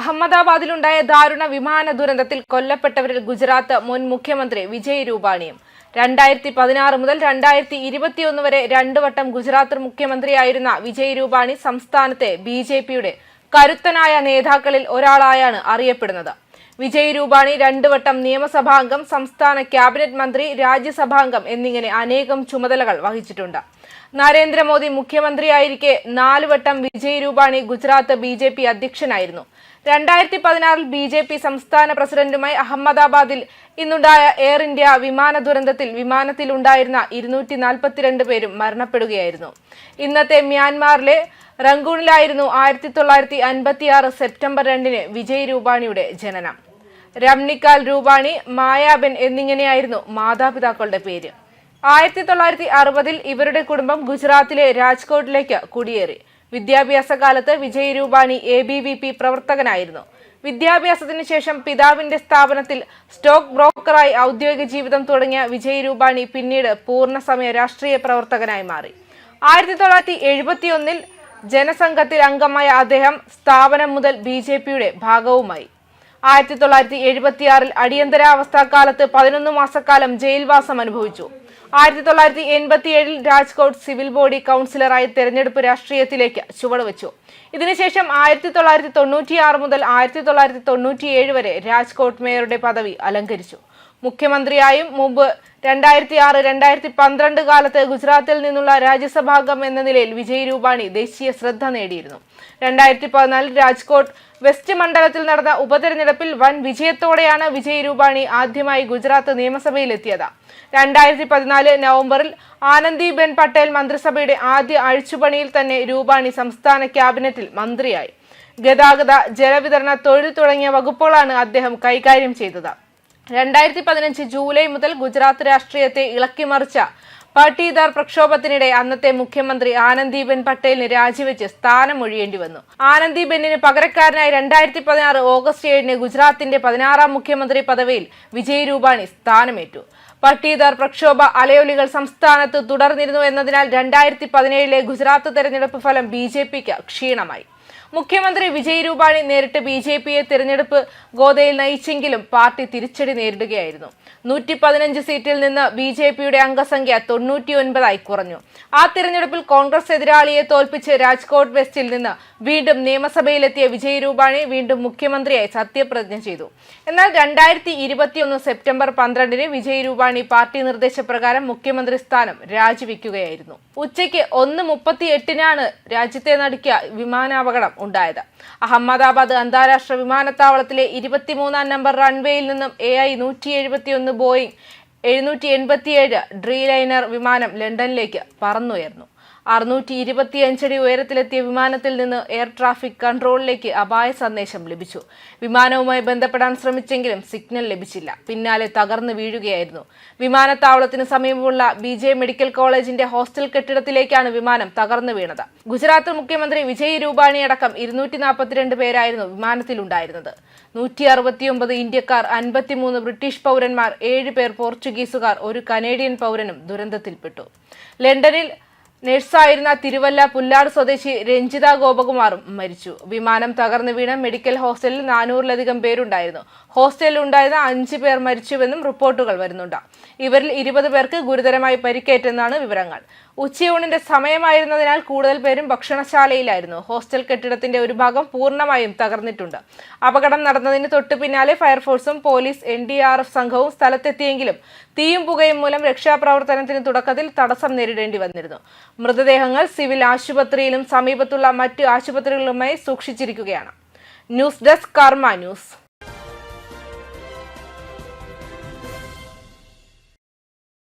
അഹമ്മദാബാദിലുണ്ടായ ദാരുണ വിമാന ദുരന്തത്തിൽ കൊല്ലപ്പെട്ടവരിൽ ഗുജറാത്ത് മുൻ മുഖ്യമന്ത്രി വിജയ് രൂപാണിയും. രണ്ടായിരത്തി പതിനാറ് മുതൽ രണ്ടായിരത്തി ഇരുപത്തിയൊന്ന് വരെ രണ്ടു വട്ടം ഗുജറാത്ത് മുഖ്യമന്ത്രിയായിരുന്ന വിജയ് രൂപാണി സംസ്ഥാനത്തെ ബി ജെ പിയുടെ കരുത്തനായ നേതാക്കളിൽ ഒരാളായാണ് അറിയപ്പെടുന്നത്. വിജയ് രൂപാണി രണ്ടു വട്ടം നിയമസഭാംഗം സംസ്ഥാന ക്യാബിനറ്റ് മന്ത്രി രാജ്യസഭാംഗം എന്നിങ്ങനെ അനേകം ചുമതലകൾ വഹിച്ചിട്ടുണ്ട്. നരേന്ദ്രമോദി മുഖ്യമന്ത്രിയായിരിക്കെ നാല് വട്ടം Vijay Rupani Gujarat B J P അധ്യക്ഷനായിരുന്നു. രണ്ടായിരത്തി പതിനാറിൽ ബി ജെ പി സംസ്ഥാന പ്രസിഡന്റുമായി അഹമ്മദാബാദിൽ ഇന്നുണ്ടായ എയർ ഇന്ത്യ വിമാന ദുരന്തത്തിൽ വിമാനത്തിലുണ്ടായിരുന്ന ഇരുന്നൂറ്റി നാൽപ്പത്തിരണ്ട് പേരും മരണപ്പെടുകയായിരുന്നു. ഇന്നത്തെ മ്യാൻമാറിലെ റങ്കൂണിലായിരുന്നു ആയിരത്തി തൊള്ളായിരത്തി അൻപത്തിയാറ് സെപ്റ്റംബർ രണ്ടിന് വിജയ് രൂപാണിയുടെ ജനനം. രംണിക്കാൽ രൂപാണി മായാബൻ എന്നിങ്ങനെയായിരുന്നു മാതാപിതാക്കളുടെ പേര്. ആയിരത്തി തൊള്ളായിരത്തി അറുപതിൽ ഇവരുടെ കുടുംബം ഗുജറാത്തിലെ രാജ്കോട്ടിലേക്ക് കുടിയേറി. വിദ്യാഭ്യാസ കാലത്ത് Vijay Rupani A B V P പ്രവർത്തകനായിരുന്നു. വിദ്യാഭ്യാസത്തിന് ശേഷം പിതാവിന്റെ സ്ഥാപനത്തിൽ സ്റ്റോക്ക് ബ്രോക്കറായി ഔദ്യോഗിക ജീവിതം തുടങ്ങിയ വിജയ് രൂപാണി പിന്നീട് പൂർണസമയ രാഷ്ട്രീയ പ്രവർത്തകനായി മാറി. ആയിരത്തി തൊള്ളായിരത്തി എഴുപത്തിയൊന്നിൽ ജനസംഘത്തിൽ അംഗമായ അദ്ദേഹം സ്ഥാപനം മുതൽ ബി ഭാഗവുമായി. ആയിരത്തി തൊള്ളായിരത്തി എഴുപത്തിയാറിൽ അടിയന്തരാവസ്ഥാ കാലത്ത് പതിനൊന്ന് മാസക്കാലം ജയിൽവാസം അനുഭവിച്ചു. ആയിരത്തി തൊള്ളായിരത്തി എൺപത്തിയേഴിൽ രാജ്കോട്ട് സിവിൽ ബോഡി കൗൺസിലറായി തെരഞ്ഞെടുപ്പ് രാഷ്ട്രീയത്തിലേക്ക് ചുവടുവെച്ചു. ഇതിനുശേഷം ആയിരത്തി തൊള്ളായിരത്തി തൊണ്ണൂറ്റിയാറ് മുതൽ ആയിരത്തി തൊള്ളായിരത്തി തൊണ്ണൂറ്റിയേഴ് വരെ രാജ്കോട്ട് മേയറുടെ പദവി അലങ്കരിച്ചു. മുഖ്യമന്ത്രിയായും മുമ്പ് രണ്ടായിരത്തി ആറ് രണ്ടായിരത്തി പന്ത്രണ്ട് കാലത്ത് ഗുജറാത്തിൽ നിന്നുള്ള രാജ്യസഭാംഗം എന്ന നിലയിൽ വിജയ് രൂപാണി ദേശീയ ശ്രദ്ധ നേടിയിരുന്നു. രണ്ടായിരത്തി പതിനാലിൽ രാജ്കോട്ട് വെസ്റ്റ് മണ്ഡലത്തിൽ നടന്ന ഉപതെരഞ്ഞെടുപ്പിൽ വൻ വിജയത്തോടെയാണ് വിജയ് രൂപാണി ആദ്യമായി ഗുജറാത്ത് നിയമസഭയിലെത്തിയത്. രണ്ടായിരത്തി പതിനാല് നവംബറിൽ ആനന്ദിബെൻ പട്ടേൽ മന്ത്രിസഭയുടെ ആദ്യ അഴിച്ചുപണിയിൽ തന്നെ രൂപാണി സംസ്ഥാന ക്യാബിനറ്റിൽ മന്ത്രിയായി. ഗതാഗത ജലവിതരണ തൊഴിൽ തുടങ്ങിയ വകുപ്പുകളാണ് അദ്ദേഹം കൈകാര്യം ചെയ്തത്. രണ്ടായിരത്തി പതിനഞ്ച് ജൂലൈ മുതൽ ഗുജറാത്ത് രാഷ്ട്രീയത്തെ ഇളക്കിമറിച്ച പാട്ടീദാർ പ്രക്ഷോഭത്തിനിടെ അന്നത്തെ മുഖ്യമന്ത്രി ആനന്ദിബൻ പട്ടേലിന് രാജിവെച്ച് സ്ഥാനം ഒഴിയേണ്ടി വന്നു. ആനന്ദിബെന്നിന് പകരക്കാരനായി രണ്ടായിരത്തി പതിനാറ് ഓഗസ്റ്റ് ഏഴിന് ഗുജറാത്തിന്റെ പതിനാറാം മുഖ്യമന്ത്രി പദവിയിൽ വിജയ് രൂപാണി സ്ഥാനമേറ്റു. പട്ടീദാർ പ്രക്ഷോഭ അലയൊലികൾ സംസ്ഥാനത്ത് തുടർന്നിരുന്നു എന്നതിനാൽ രണ്ടായിരത്തി പതിനേഴിലെ ഗുജറാത്ത് തെരഞ്ഞെടുപ്പ് ഫലം ബി ക്ഷീണമായി. മുഖ്യമന്ത്രി വിജയ് രൂപാണി നേരിട്ട് ബി ജെ പിയെ തിരഞ്ഞെടുപ്പ് ഗോതയിൽ നയിച്ചെങ്കിലും പാർട്ടി തിരിച്ചടി നേരിടുകയായിരുന്നു. നൂറ്റി പതിനഞ്ച് സീറ്റിൽ നിന്ന് ബി ജെ പിയുടെ അംഗസംഖ്യ തൊണ്ണൂറ്റി ഒൻപതായി കുറഞ്ഞു. ആ തിരഞ്ഞെടുപ്പിൽ കോൺഗ്രസ് എതിരാളിയെ തോൽപ്പിച്ച് രാജ്കോട്ട് വെസ്റ്റിൽ നിന്ന് വീണ്ടും നിയമസഭയിലെത്തിയ വിജയ് രൂപാണി വീണ്ടും മുഖ്യമന്ത്രിയായി സത്യപ്രതിജ്ഞ ചെയ്തു. എന്നാൽ രണ്ടായിരത്തി ഇരുപത്തിയൊന്ന് സെപ്റ്റംബർ പന്ത്രണ്ടിന് വിജയ് രൂപാണി പാർട്ടി നിർദ്ദേശപ്രകാരം മുഖ്യമന്ത്രി സ്ഥാനം രാജിവെക്കുകയായിരുന്നു. ഉച്ചയ്ക്ക് ഒന്ന് മുപ്പത്തി എട്ടിനാണ് രാജ്യത്തെ നടുക്കിയ വിമാനാപകടം ഉണ്ടായത്. അഹമ്മദാബാദ് അന്താരാഷ്ട്ര വിമാനത്താവളത്തിലെ ഇരുപത്തിമൂന്നാം നമ്പർ റൺവേയിൽ നിന്നും എ ഐ നൂറ്റി എഴുപത്തിയൊന്ന് ബോയിങ് എഴുന്നൂറ്റി എൺപത്തിയേഴ് ഡ്രീലൈനർ വിമാനം ലണ്ടനിലേക്ക് പറന്നുയർന്നു. അറുന്നൂറ്റി ഇരുപത്തിയഞ്ചടി ഉയരത്തിലെത്തിയ വിമാനത്തിൽ നിന്ന് എയർ ട്രാഫിക് കൺട്രോളിലേക്ക് അപായ സന്ദേശം ലഭിച്ചു. വിമാനവുമായി ബന്ധപ്പെടാൻ ശ്രമിച്ചെങ്കിലും സിഗ്നൽ ലഭിച്ചില്ല. പിന്നാലെ തകർന്നു വീഴുകയായിരുന്നു. വിമാനത്താവളത്തിന് സമീപമുള്ള ബി മെഡിക്കൽ കോളേജിന്റെ ഹോസ്റ്റൽ കെട്ടിടത്തിലേക്കാണ് വിമാനം തകർന്നു വീണത്. ഗുജറാത്ത് മുഖ്യമന്ത്രി വിജയ് രൂപാണി അടക്കം ഇരുന്നൂറ്റി നാൽപ്പത്തിരണ്ട് പേരായിരുന്നു വിമാനത്തിലുണ്ടായിരുന്നത്. നൂറ്റി അറുപത്തിയൊമ്പത് ഇന്ത്യക്കാർ അൻപത്തിമൂന്ന് ബ്രിട്ടീഷ് പൗരന്മാർ ഏഴ് പേർ പോർച്ചുഗീസുകാർ ഒരു കനേഡിയൻ പൗരനും ദുരന്തത്തിൽപ്പെട്ടു. ലണ്ടനിൽ നഴ്സായിരുന്ന തിരുവല്ല പുല്ലാട് സ്വദേശി രഞ്ജിത ഗോപകുമാറും മരിച്ചു. വിമാനം തകർന്നു വീണ മെഡിക്കൽ ഹോസ്റ്റലിൽ നാനൂറിലധികം പേരുണ്ടായിരുന്നു. ഹോസ്റ്റലിൽ ഉണ്ടായിരുന്ന അഞ്ചു പേർ മരിച്ചുവെന്നും റിപ്പോർട്ടുകൾ വരുന്നുണ്ട്. ഇവരിൽ ഇരുപത് പേർക്ക് ഗുരുതരമായി പരിക്കേറ്റെന്നാണ് വിവരങ്ങൾ. ഉച്ചയൂണിന്റെ സമയമായിരുന്നതിനാൽ കൂടുതൽ പേരും ഭക്ഷണശാലയിലായിരുന്നു. ഹോസ്റ്റൽ കെട്ടിടത്തിന്റെ ഒരു ഭാഗം പൂർണമായും തകർന്നിട്ടുണ്ട്. അപകടം നടന്നതിന് തൊട്ടു പിന്നാലെ ഫയർഫോഴ്സും police N D R F സംഘവും സ്ഥലത്തെത്തിയെങ്കിലും തീയും പുകയും മൂലം രക്ഷാപ്രവർത്തനത്തിന് തുടക്കത്തിൽ തടസ്സം നേരിടേണ്ടി വന്നിരുന്നു. മൃതദേഹങ്ങൾ സിവിൽ ആശുപത്രിയിലും സമീപത്തുള്ള മറ്റ് ആശുപത്രികളിലുമായി സൂക്ഷിച്ചിരിക്കുകയാണ്. News desk Karma news.